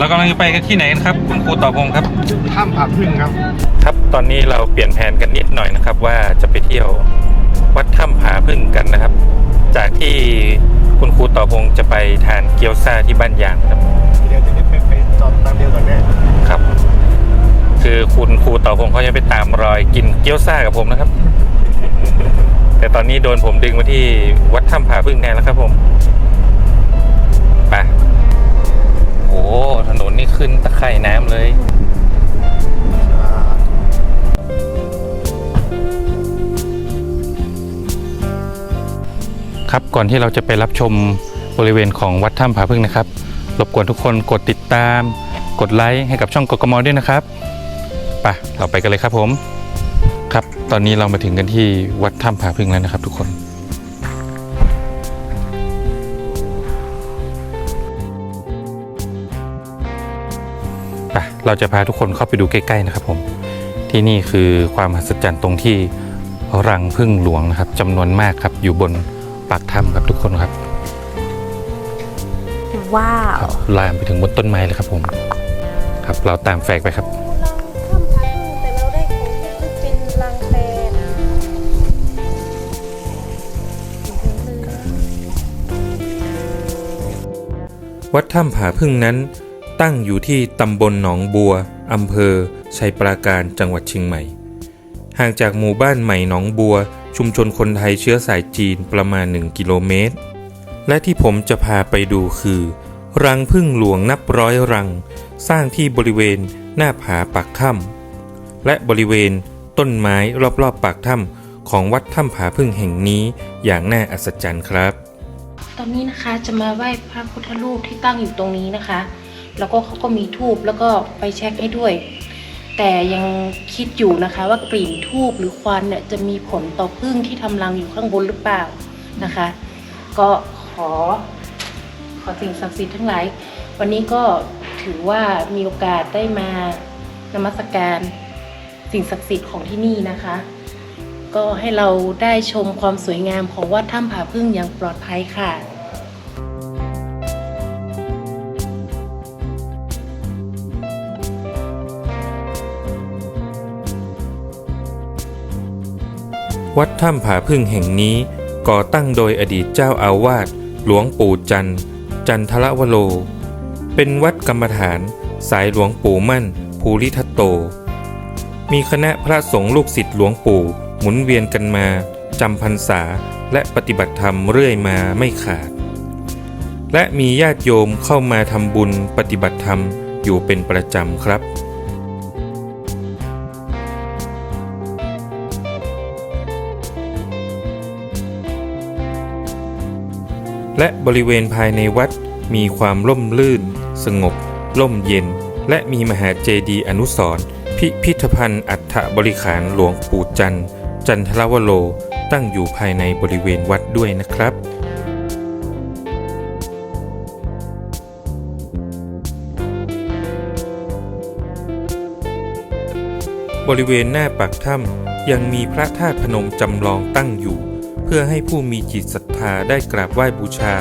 เรากำลังจะไปกันที่ไหนกันครับคุณครูต่อพงศ์ครับถ้ำผาพึ่งครับ ครับตอนนี้เราเปลี่ยนแผนกันนิดหน่อยนะครับ ว่าจะไปเที่ยววัดถ้ำผาพึ่งกันนะครับ จากที่คุณครูต่อพงศ์จะไปทานเกี๊ยวซ่าที่บ้านยางครับเดี๋ยวจะได้ไปไปจอดตามเดียวก่อนแน่ครับ คือคุณครูต่อพงศ์เขาจะไปตามรอยกินเกี๊ยวซ่ากับผมนะครับ แต่ตอนนี้โดนผมดึงมาที่วัดถ้ำผาพึ่งแทนแล้วครับผม ถนนนี่ขึ้นตะไคร่น้ำเลยครับก่อนที่เราจะไปรับชมบริเวณของวัดถ้ำผาพึ่งนะครับ รบกวนทุกคนกดติดตาม กดไลค์ให้กับช่องกกมด้วยนะครับไปเราไปกันเลยครับผม ครับ ตอนนี้เรามาถึงกันที่วัดถ้ำผาพึ่งแล้วนะครับทุกคน เราจะพาทุกคนเข้าไปดูใกล้ๆนะครับผมที่นี่คือความมหัศจรรย์ตรงที่รังพึ่งหลวงนะครับจำนวนมากครับอยู่บนปากถ้ำครับทุกคนครับว้าควรับลามไปถึงบนต้นไม้เลยครับผมครับเราตามแฟกไปครับถ้ำผาพึ่งแต่เราได้ของที่เป็นรังแตนวัดถ้ำผาพึ่งนั้น ตั้งอยู่ที่ตำบลหนองบัวอำเภอชัยปราการจังหวัดเชียงใหม่ ห่างจากหมู่บ้านใหม่หนองบัว ชุมชนคนไทยเชื้อสายจีนประมาณ 1 กิโลเมตร และที่ผมจะพาไปดูคือ รังพึ่งหลวงนับร้อยรัง สร้างที่บริเวณหน้าผาปากถ้ำและบริเวณต้นไม้รอบๆปากถ้ำของวัดถ้ำผาพึ่งแห่งนี้อย่างน่าอัศจรรย์ครับ ตอนนี้นะคะจะมาไหว้พระพุทธรูปที่ตั้งอยู่ตรงนี้นะคะ แล้วก็เขาก็มีทูบแล้วก็ไปเช็คให้ด้วย แต่ยังคิดอยู่นะคะว่ากลิ่นทูบหรือควันเนี่ยจะมีผลต่อพึ่งที่ทำรังอยู่ข้างบนหรือเปล่านะคะ ก็ขอขอสิ่งศักดิ์สิทธิ์ทั้งหลาย วันนี้ก็ถือว่ามีโอกาสได้มานมัสการสิ่งศักดิ์สิทธิ์ของที่นี่นะคะ ก็ให้เราได้ชมความสวยงามของวัดถ้ำผาพึ่งอย่างปลอดภัยค่ะ วัดถ้ำผาพึ่งแห่งนี้ก่อตั้งโดยอดีตเจ้าอาวาสหลวงปู่จันจันทรวโรเป็นวัดกรรมฐาน สายหลวงปู่มั่น ภูริทัตโต มีคณะพระสงฆ์ลูกศิษย์หลวงปู่หมุนเวียนกันมาจำพรรษาและปฏิบัติธรรมเรื่อยมาไม่ขาด และมีญาติโยมเข้ามาทำบุญปฏิบัติธรรมอยู่เป็นประจำครับ และบริเวณภายในวัดมีความร่มรื่น สงบ ร่มเย็น และมีมหาเจดีย์อนุสรณ์พิพิธภัณฑ์อัฐบริขารหลวงปู่จันทร์จันทรวโรตั้งอยู่ภายในบริเวณวัดด้วยนะครับบริเวณหน้าปากถ้ำยังมีพระธาตุพนมจำลองตั้งอยู่ พื่อให้ผู้มีจิตศรัทธาได้กราบไหว้บูชา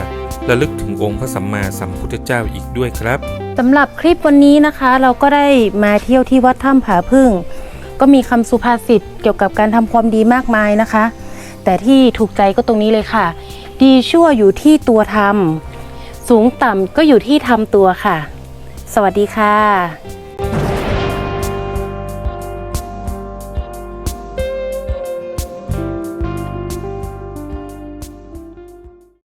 และลึกถึงองค์พระสัมมาสัมพุทธเจ้าอีกด้วยครับสำหรับคลิปวันนี้นะคะ เราก็ได้มาเที่ยวที่วัดถ้ำผาพึ่ง ก็มีคำสุภาษิตเกี่ยวกับการทำความดีมากมายนะคะ แต่ที่ถูกใจก็ตรงนี้เลยค่ะ ดีชั่วอยู่ที่ตัวทำสูงต่ำก็อยู่ที่ทำตัวค่ะ สวัสดีค่ะ